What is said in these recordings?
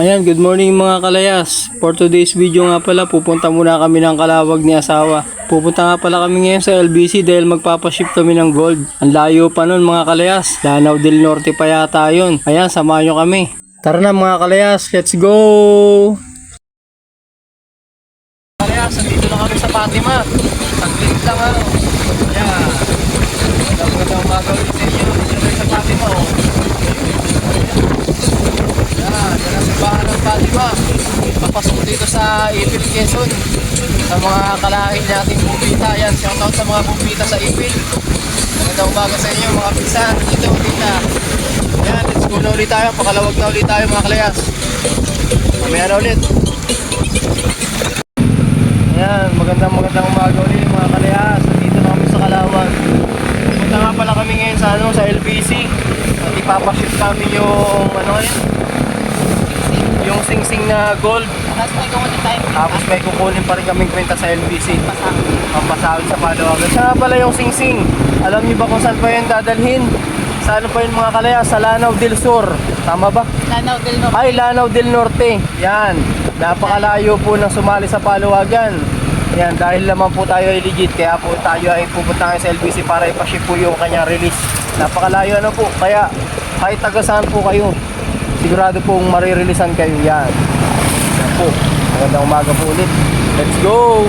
Ayan, good morning mga kalayas. For today's video nga pala, pupunta muna kami ng kalawag ni asawa. Pupunta nga pala kami ngayon sa LBC dahil magpapaship kami ng gold. Ang layo pa nun mga kalayas. Lanao del Norte pa yata yun. Ayan, samahan nyo kami. Tara na mga kalayas, let's go! Kalayas, nandito na kami sa Fatima. Saglit lang ano. Ayan. Magandang ulit sa inyo. Dito na kami sa Fatima oh. Yan, yan ang simbahan ng Fatima. Papasok dito sa Ipil, Quezon. Sa mga kalahin nating bumbita. Yan, shoutout sa mga bumbita sa Ipil. Magandang umaga sa inyo mga pinsan. Dito, tita. Yan, let's go na ulit tayo. Pakalawag na ulit tayo mga kalayas. Mamaya na ulit. Ayan, magandang magandang umaga ulit mga kalayas. Dito na kami sa Kalawag. Punta nga pala kami ngayon sa ano sa LBC. At ipapaship kami yung ano yun? Yung sing-sing na gold. Tapos may kukunin tayo. Tapos may kukunin pa rin kaming kwenta sa LBC. Pampasahod sa Palawagan. Siya pala yung sing-sing. Alam niyo ba kung saan pa yun dadalhin? Sa ano pa yun mga kalayas? Sa Lanao del Sur. Tama ba? Lanaw del Norte. Ay, Lanao del Norte. Yan. Napakalayo po ng sumali sa Palawagan. Yan, dahil naman po tayo ay legit, kaya po tayo ay pupunta ngayon sa LBC para ipaship po yung kanyang release. Napakalayo na po, kaya kahit taga saan po kayo, sigurado pong marireleasean kayo yan. Po. Magandang umaga po ulit. Let's go!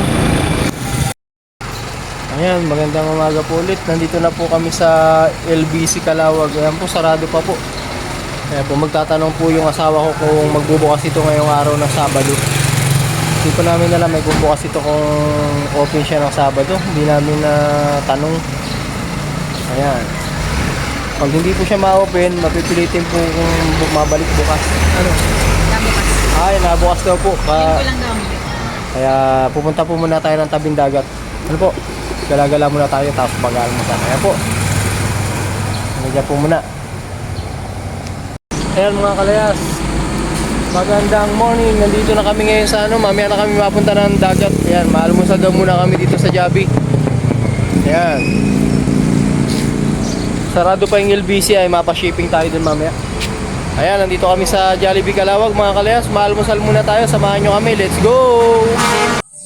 Ayan, magandang umaga po ulit. Nandito na po kami sa LBC Kalawag. Ayan po, sarado pa po. Kaya po magtatanong po yung asawa ko kung magbubukas ito ngayong araw ng Sabado. Hindi po namin alam may bubukas ito kung open siya ng Sabado. Hindi namin na tanong. Ayan. Pag hindi po siya ma-open, mapipilitin po kung bu- mabalik bukas. Ano? Nabukas. Ay, nabukas daw po. Ka- daw. kaya pupunta po muna tayo ng tabing dagat. Ano po? Gala-gala muna tayo tapos mag-almusal. Kaya po. Nandiyan po muna. Ayan mga kalayas. Magandang morning. Nandito na kami ngayon sa ano. Mamaya na kami mapunta ng dagat. Ayan, maalmusal daw muna kami dito sa Jabi. Ayan. Sarado pa yung LBC ay mapa-shipping tayo dun mamaya. Ayan, nandito kami sa Jollibee Kalawag mga kalayas. Maalmusal muna tayo. Samahan nyo kami. Let's go!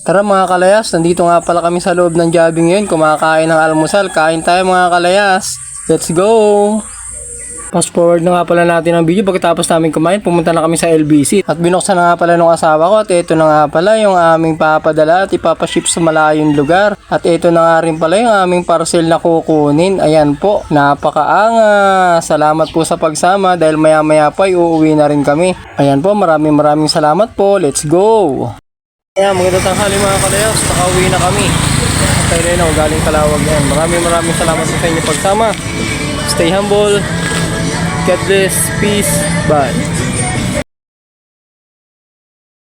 Tara mga kalayas, nandito nga pala kami sa loob ng Jollibee ngayon. Kumakain ng almusal. Kain tayo mga kalayas. Let's go! Fast forward na nga pala natin ang video. Pagkatapos namin kumain, pumunta na kami sa LBC at binuksan na nga pala ng asawa ko. At ito na nga pala yung aming papadala at ipapaship sa malayong lugar. At ito na nga rin pala yung aming parcel na kukunin. Ayan po, napakaanga. Salamat po sa pagsama. Dahil maya maya pa ay uuwi na rin kami. Ayan po, maraming maraming salamat po. Let's go! Ayan, magandang tanghali mga kalayas, nakauwi na kami. Tayo rin ako galing Kalawag yan maraming maraming salamat sa inyo pagsama. Stay humble get this. piece but